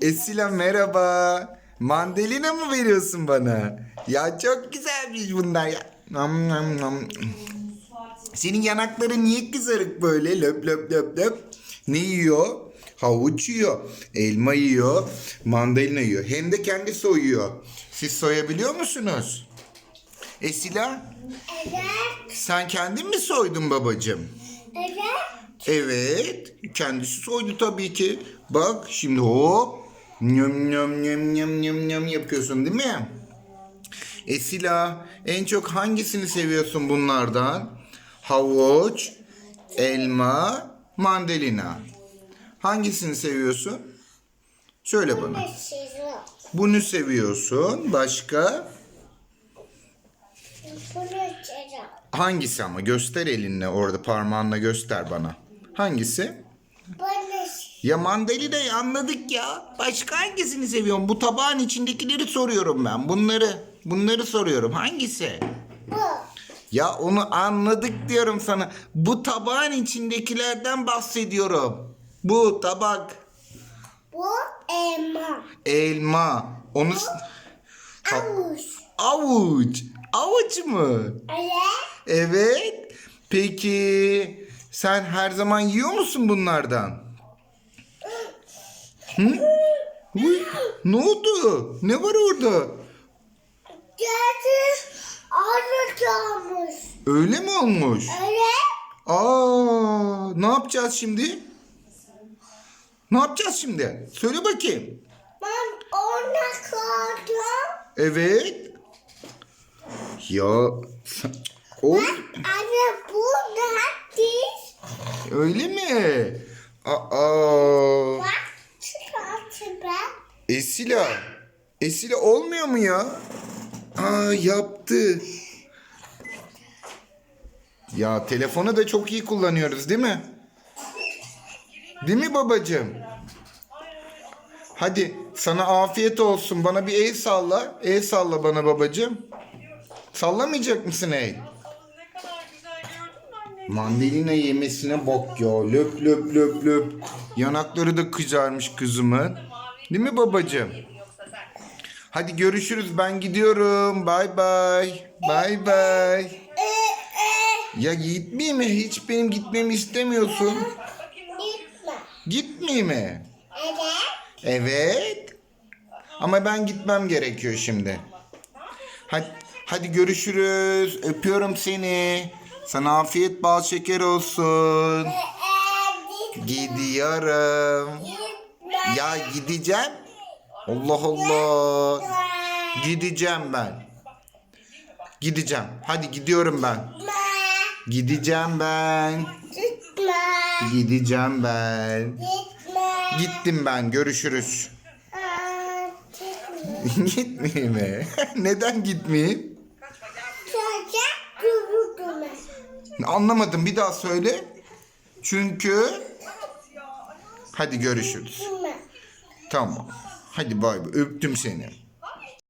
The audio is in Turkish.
Esila merhaba. Mandalina mı veriyorsun bana? Ya çok güzelmiş bunlar ya. Nam nam nam. Senin yanakların niye kızarık böyle löp löp löp löp? Ne yiyor? Havuç yiyor, elma yiyor, mandalina yiyor. Hem de kendi soyuyor. Siz soyabiliyor musunuz? Esila, Evet. sen kendin mi soydun babacığım? Evet. Evet. Kendisi soydu tabii ki. Bak şimdi hop. Nyam nyam nyam nyam nyam nyam yapıyorsun değil mi? Esila en çok hangisini seviyorsun bunlardan? Havuç, elma, mandalina. Hangisini seviyorsun? Söyle bana. Bunu seviyorsun. Başka? Hangisi ama? Göster elinle orada parmağınla göster bana. Hangisi? Ya mandalinayı anladık ya. Başka hangisini seviyorsun? Bu tabağın içindekileri soruyorum ben. Bunları, bunları soruyorum. Hangisi? bu. Ya onu anladık diyorum sana. Bu tabağın içindekilerden bahsediyorum. Bu tabak. Bu elma. Elma. Onu... Avuç. avuç. Avuç mu? Evet. Evet. Peki sen her zaman yiyor musun bunlardan? Hı? Uy, ne oldu? Ne var orada? Geldi. Anlatıyormuş. Öyle mi olmuş? Evet. Aa, ne yapacağız şimdi? Ne yapacağız şimdi? Söyle bakayım. Ben ona kaldım. Evet. Ya o Anne bu neredeyiz? Öyle mi? Aa. Bak çıkarttı ben. Esila. Esila olmuyor mu ya? Aa yaptı. Ya telefonu da çok iyi kullanıyoruz değil mi? Değil mi babacığım? Hadi sana afiyet olsun. Bana bir el salla. El salla bana babacığım. Sallamayacak mısın el? Mandalina yemesine bak ya. Löp löp löp löp. Yanakları da kızarmış kızımın. Değil mi babacığım? Hadi görüşürüz. Ben gidiyorum. Bay bay. Bay bay. Ya gitmeyeyim mi? Hiç benim gitmemi istemiyorsun. Gitme. Gitmeyeyim mi? Evet. Evet. Ama ben gitmem gerekiyor şimdi. Hadi, hadi görüşürüz. Öpüyorum seni. Sana afiyet bal şeker olsun. Gidiyorum. Ya gideceğim. Allah Allah. Gideceğim ben. Gideceğim. Hadi gidiyorum ben. Gideceğim ben. Gideceğim ben. Gittim ben. Görüşürüz. Gitmeyeyim mi? Neden gitmeyeyim? Anlamadım. Bir daha söyle. Çünkü hadi görüşürüz. Tamam. Hadi bay bay. Öptüm seni.